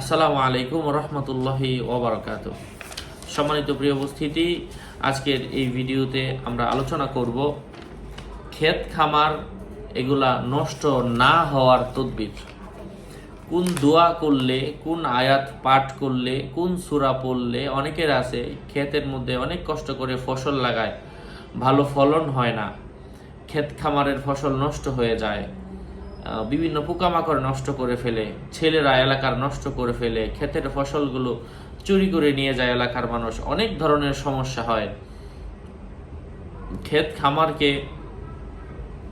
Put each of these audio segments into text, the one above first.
আসসালামু আলাইকুম রহমতুল্লাহি ওবরাকাত। সম্মানিত প্রিয় উপস্থিতি, আজকের এই ভিডিওতে আমরা আলোচনা করব ক্ষেত খামার এগুলা নষ্ট না হওয়ার তদবির। কোন দোয়া করলে, কোন আয়াত পাঠ করলে, কোন সূরা পড়লে, অনেকের আছে ক্ষেতের মধ্যে অনেক কষ্ট করে ফসল লাগায়, ভালো ফলন হয় না, ক্ষেত খামারের ফসল নষ্ট হয়ে যায়। বিভিন্ন পোকামাকড় নষ্ট করে ফেলে, ছেলেরা এলাকার নষ্ট করে ফেলে, ক্ষেতের ফসলগুলো চুরি করে নিয়ে যায় এলাকার মানুষ, অনেক ধরনের সমস্যা হয়। ক্ষেত খামারকে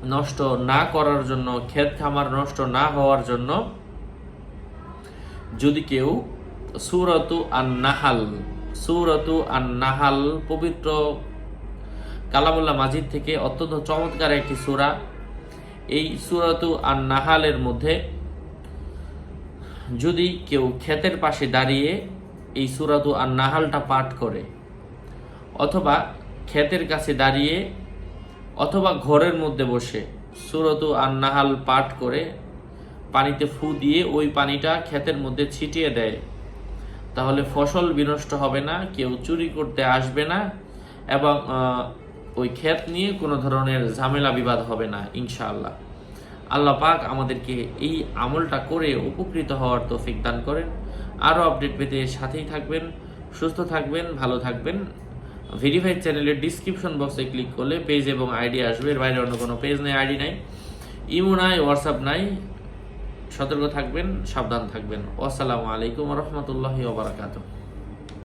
নষ্ট না করার জন্য, ক্ষেত খামার নষ্ট না হওয়ার জন্য যদি কেউ সুরতু আর নাহাল সুরতু আর নাহাল পবিত্র কালামুল্লাহ মাজিদ থেকে অত্যন্ত চমৎকার একটি সূরা এই সুরাতু আর নাহালের মধ্যে যদি কেউ ক্ষেতের পাশে দাঁড়িয়ে এই সুরাতু আর নাহালটা পাঠ করে, অথবা ক্ষেতের কাছে দাঁড়িয়ে অথবা ঘরের মধ্যে বসে সুরতু আর নাহাল পাঠ করে পানিতে ফু দিয়ে ওই পানিটা ক্ষেতের মধ্যে ছিটিয়ে দেয়, তাহলে ফসল বিনষ্ট হবে না, কেউ চুরি করতে আসবে না এবং ওই ক্ষেত নিয়ে কোনো ধরনের ঝামেলা, বিবাদ হবে না, ইনশাআল্লাহ। আল্লাহ পাক আমাদেরকে এই আমলটা করে উপকৃত হওয়ার তৌফিক দান করেন। আরও আপডেট পেতে সাথেই থাকবেন, সুস্থ থাকবেন, ভালো থাকবেন। ভেরিফাইড চ্যানেলের ডিসক্রিপশন বক্সে ক্লিক করলে পেজ এবং আইডি আসবে। এর বাইরে অন্য কোনো পেজ নেই আইডি নাই। ইমো নাই হোয়াটসঅ্যাপ নাই। সতর্ক থাকবেন, সাবধান থাকবেন। আসসালামু আলাইকুম রহমতুল্লাহি ওবরাকাতুহ